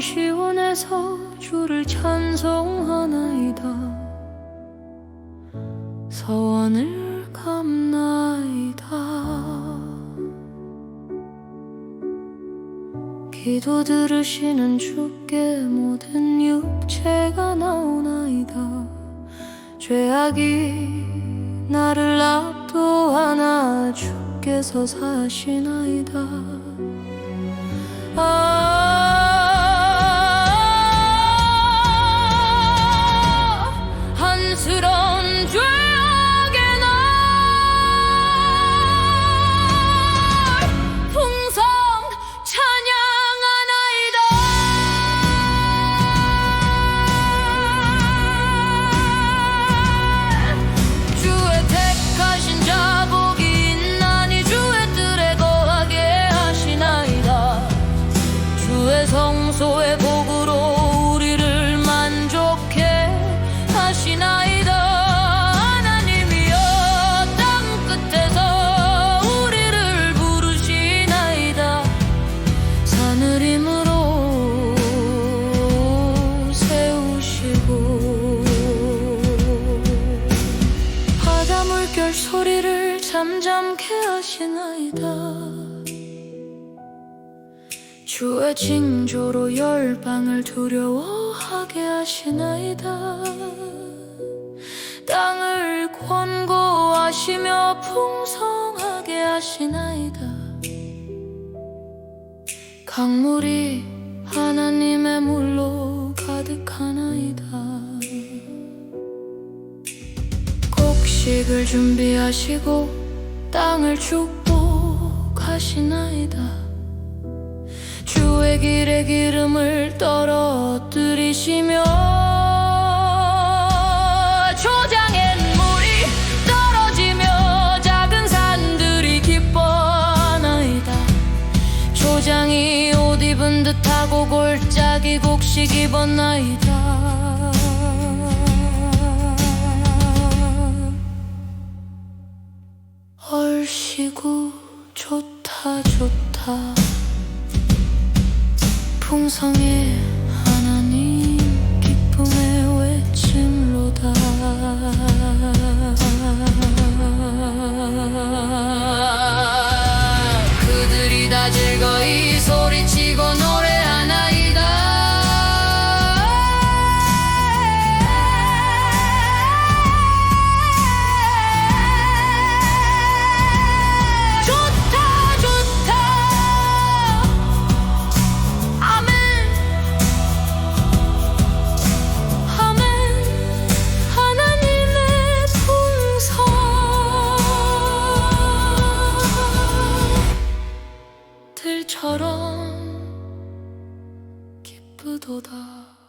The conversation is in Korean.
시원해서 주를 찬송하나이다. 서원을 감나이다. 기도 들으시는 주께 모든 육체가 나오나이다. 죄악이 나를 압도하나 주께서 사시나이다. 아 소리를 잠잠케 하시나이다. 주의 징조로 열방을 두려워하게 하시나이다. 땅을 권고하시며 풍성하게 하시나이다. 강물이 하나님의 물로 가득하나이다 곡식을 준비하시고 땅을 축복하시나이다. 주의 길에 기름을 떨어뜨리시며 옷 입은 듯하고 골짜기 곡식 입었나이다 얼씨구 좋다 좋다. 풍성해 多大。